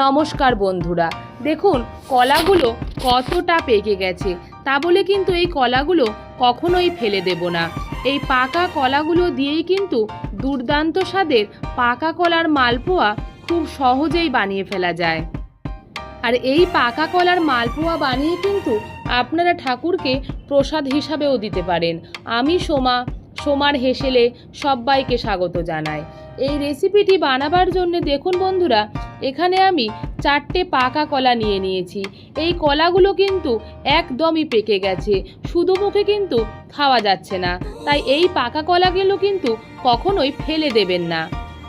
নমস্কার বন্ধুরা। দেখুন, কলাগুলো কতটা পেকে গেছে, তা বলে কিন্তু এই কলাগুলো কখনোই ফেলে দেব না। এই পাকা কলাগুলো দিয়েই কিন্তু দুর্দান্ত স্বাদের পাকা কলার মালপোয়া খুব সহজেই বানিয়ে ফেলা যায়। আর এই পাকা কলার মালপোয়া বানিয়ে কিন্তু আপনারা ঠাকুরকে প্রসাদ হিসাবেও দিতে পারেন। আমি সোমা, সোমার হেসেলে সবাইকে স্বাগত জানাই। এই রেসিপিটি বানাবার জন্য দেখুন বন্ধুরা, এখানে আমি চারটে পাকা কলা নিয়ে নিয়েছি। এই কলাগুলো কিন্তু একদমই পেকে গেছে, শুধু মুখে কিন্তু খাওয়া যাচ্ছে না। তাই এই পাকা কলাগুলো কিন্তু কখনোই ফেলে দেবেন না।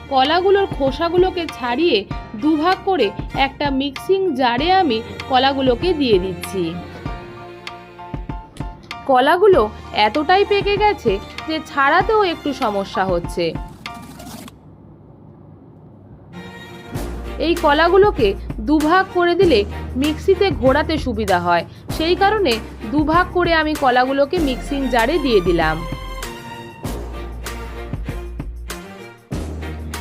কলাগুলোর খোসাগুলোকে ছাড়িয়ে দুভাগ করে একটা মিক্সিং জারে আমি কলাগুলোকে দিয়ে দিচ্ছি। কলাগুলো এতটাই পেকে গেছে যে ছাড়াতেও একটু সমস্যা হচ্ছে। এই কলাগুলোকে দুভাগ করে দিলে মিক্সিতে ঘোরাতে সুবিধা হয়। সেই কারণে দুভাগ করে আমি কলাগুলোকে মিক্সিং জারে দিয়ে দিলাম।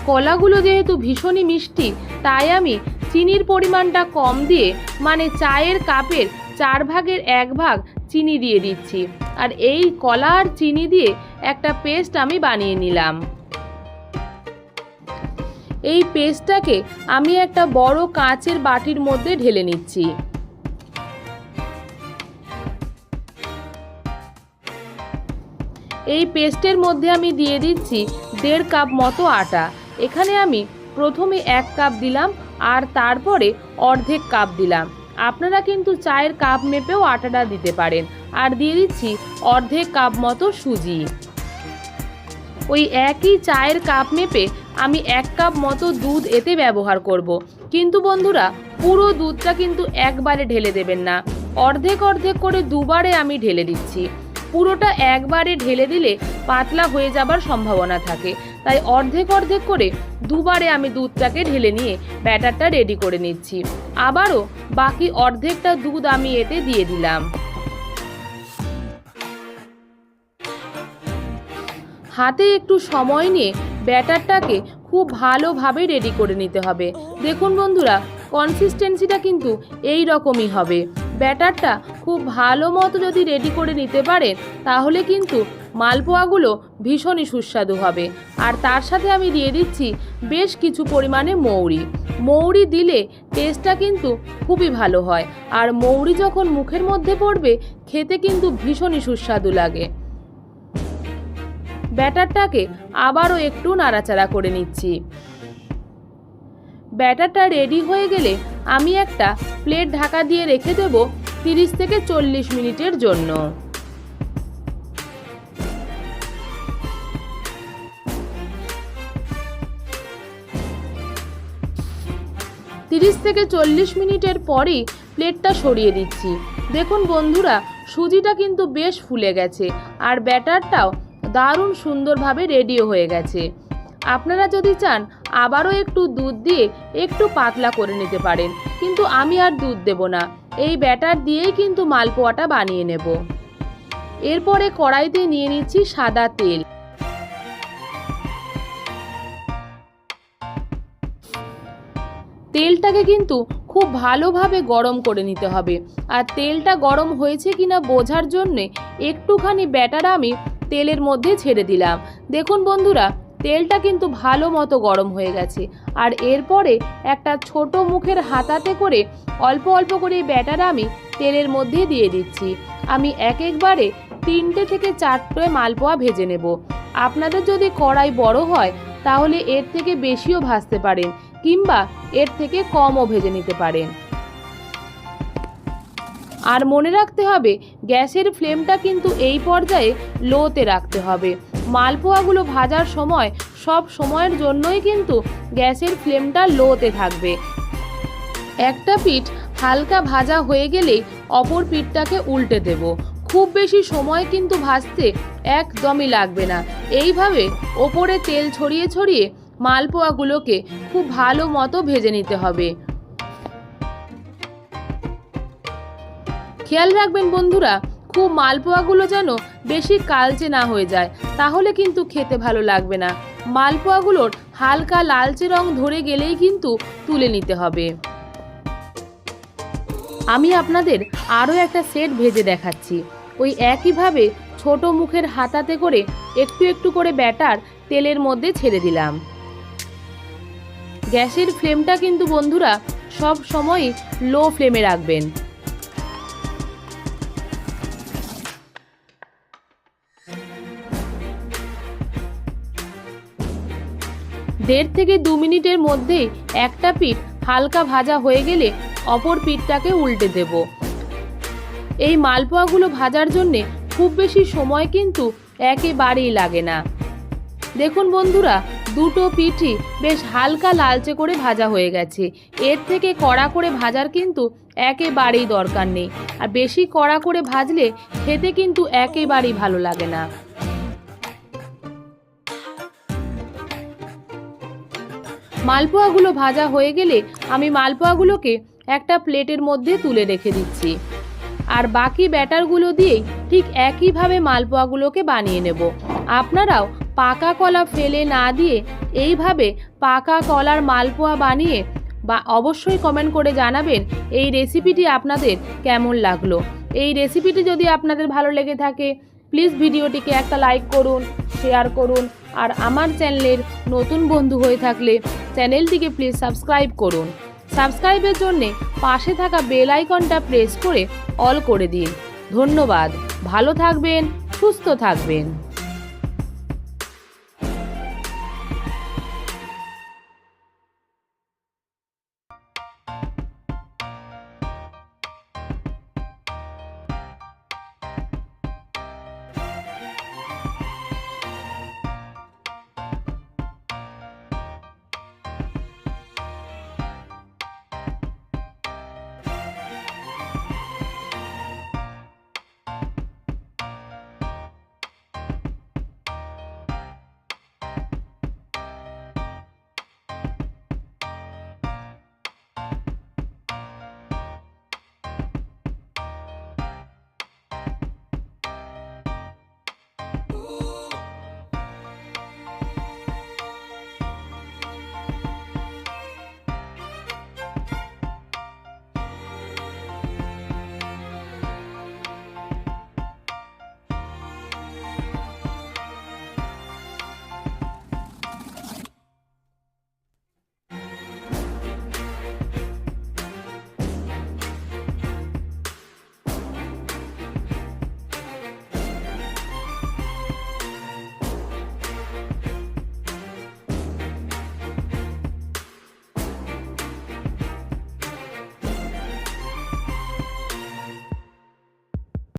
কলাগুলো যেহেতু ভীষণই মিষ্টি, তাই আমি চিনির পরিমাণটা কম দিয়ে মানে চায়ের কাপের চার ভাগের এক ভাগ চিনি দিয়ে দিচ্ছি। আর এই কলা আর চিনি দিয়ে একটা পেস্ট আমি বানিয়ে নিলাম। এই পেস্টটাকে আমি একটা বড় কাঁচের বাটির মধ্যে ঢেলে নিচ্ছি। এই পেস্টের মধ্যে আমি দিয়ে দিচ্ছি দেড় কাপ মতো আটা। এখানে আমি প্রথমে এক কাপ দিলাম আর তারপরে অর্ধেক কাপ দিলাম। আপনারা কিন্তু চায়ের কাপ মেপেও আটাটা দিতে পারেন। আর দিয়ে দিচ্ছি অর্ধেক কাপ মতো সুজি। ওই একই চায়ের কাপ মেপে আমি এক কাপ মতো দুধ এতে ব্যবহার করব। কিন্তু বন্ধুরা, পুরো দুধটা কিন্তু একবারে ঢেলে দেবেন না। অর্ধেক অর্ধেক করে দুবারে আমি ঢেলে দিচ্ছি। পুরোটা একবারে ঢেলে দিলে পাতলা হয়ে যাবার সম্ভাবনা থাকে। তাই অর্ধেক অর্ধেক করে দুবারে আমি দুধটাকে ঢেলে নিয়ে ব্যাটারটা রেডি করে নিচ্ছি। আবারও বাকি অর্ধেকটা দুধ আমি এতে দিয়ে দিলাম। হাতে একটু সময় নিয়ে ব্যাটারটাকে খুব ভালোভাবে রেডি করে নিতে হবে। দেখুন বন্ধুরা কনসিস্টেন্সিটা কিন্তু এই রকমই হবে। ব্যাটারটা খুব ভালো মতো যদি রেডি করে নিতে পারেন তাহলে কিন্তু মালপোয়াগুলো ভীষণই সুস্বাদু হবে। আর তার সাথে আমি দিয়ে দিচ্ছি বেশ কিছু পরিমাণে মৌরি। মৌরি দিলে টেস্টটা কিন্তু খুবই ভালো হয়। আর মৌরি যখন মুখের মধ্যে পড়বে, খেতে কিন্তু ভীষণই সুস্বাদু লাগে। ব্যাটারটাকে আবারও একটু নাড়াচাড়া করে নিচ্ছি। ব্যাটারটা রেডি হয়ে গেলে আমি একটা প্লেট ঢাকা দিয়ে রেখে দেব তিরিশ থেকে চল্লিশ মিনিটের জন্য। তিরিশ থেকে চল্লিশ মিনিটের পরই প্লেটটা সরিয়ে দিচ্ছি। দেখুন বন্ধুরা, সুজিটা কিন্তু বেশ ফুলে গেছে, আর ব্যাটারটাও দারুণ সুন্দরভাবে রেডিও হয়ে গেছে। আপনারা যদি চান, আবারও একটু দুধ দিয়ে একটু পাতলা করে নিতে পারেন, কিন্তু আমি আর দুধ দেব না। এই ব্যাটার দিয়েই কিন্তু মালপোয়াটা বানিয়ে নেব। এরপরে কড়াইতে নিয়ে নিচ্ছি সাদা তেল। তেলটাকে কিন্তু খুব ভালোভাবে গরম করে নিতে হবে। আর তেলটা গরম হয়েছে কিনা বোঝার জন্যে একটুখানি ব্যাটার আমি তেলের মধ্যে ছেড়ে দিলাম। দেখুন বন্ধুরা, তেলটা কিন্তু ভালো মতো গরম হয়ে গেছে। আর এরপরে একটা ছোট মুখের হাতাতে করে অল্প অল্প করে ব্যাটার আমি তেলের মধ্যে দিয়ে দিচ্ছি। আমি এক একবারে তিনটে থেকে চারটে মালপোয়া ভেজে নেব। আপনাদের যদি কড়াই বড় হয়, তাহলে এর থেকে বেশিও ভাজতে পারেন, কিংবা এর থেকে কমও ভেজে নিতে পারেন। আর মনে রাখতে হবে, গ্যাসের ফ্লেমটা কিন্তু এই পর্যায়ে লোতে রাখতে হবে। মালপোয়াগুলো ভাজার সময়, সব সময়ের জন্যই কিন্তু গ্যাসের ফ্লেমটা লোতে থাকবে। একটা পিঠ হালকা ভাজা হয়ে গেলেই অপর পিঠটাকে উল্টে দেব। খুব বেশি সময় কিন্তু ভাজতে একদমই লাগবে না। এইভাবে ওপরে তেল ছড়িয়ে ছড়িয়ে মালপোয়াগুলোকে খুব ভালো মতো ভেজে নিতে হবে। খেয়াল রাখবেন বন্ধুরা, খুব মালপোয়াগুলো যেন বেশি কালচে না হয়ে যায়, তাহলে কিন্তু খেতে ভালো লাগবে না। মালপোয়াগুলোর হালকা লালচে রং ধরে গেলেই কিন্তু তুলে নিতে হবে। আমি আপনাদের আরও একটা সেট ভেজে দেখাচ্ছি। ওই একইভাবে ছোট মুখের হাতাতে করে একটু একটু করে ব্যাটার তেলের মধ্যে ছেড়ে দিলাম। গ্যাসের ফ্লেমটা কিন্তু বন্ধুরা সব সময় লো ফ্লেমে রাখবেন। দেড় থেকে দু মিনিটের মধ্যেই একটা পিঠ হালকা ভাজা হয়ে গেলে অপর পিঠটাকে উল্টে দেব। এই মালপোয়াগুলো ভাজার জন্যে খুব বেশি সময় কিন্তু একেবারেই লাগে না। দেখুন বন্ধুরা, দুটো পিঠই বেশ হালকা লালচে করে ভাজা হয়ে গেছে। এর থেকে কড়া করে ভাজার কিন্তু একেবারেই দরকার নেই। আর বেশি কড়া করে ভাজলে খেতে কিন্তু একেবারেই ভালো লাগে না। মালপোয়াগুলো ভাজা হয়ে গেলে আমি মালপোয়াগুলোকে একটা প্লেটের মধ্যে তুলে রেখে দিচ্ছি। আর বাকি ব্যাটারগুলো দিয়েই ঠিক একইভাবে মালপোয়াগুলোকে বানিয়ে নেব। আপনারাও পাকা কলা ফেলে না দিয়ে এইভাবে পাকা কলার মালপোয়া বানিয়ে বা অবশ্যই কমেন্ট করে জানাবেন এই রেসিপিটি আপনাদের কেমন লাগল। এই রেসিপিটি যদি আপনাদের ভালো লেগে থাকে প্লিজ ভিডিওটিকে একটা লাইক করুন শেয়ার করুন আর আমার চ্যানেলের নতুন বন্ধু হয়ে থাকলে চ্যানেলটিকে প্লিজ সাবস্ক্রাইব করুন। সাবস্ক্রাইবের জন্যে পাশে থাকা বেল আইকনটা প্রেস করে অল করে দিন। ধন্যবাদ। ভালো থাকবেন, সুস্থ থাকবেন।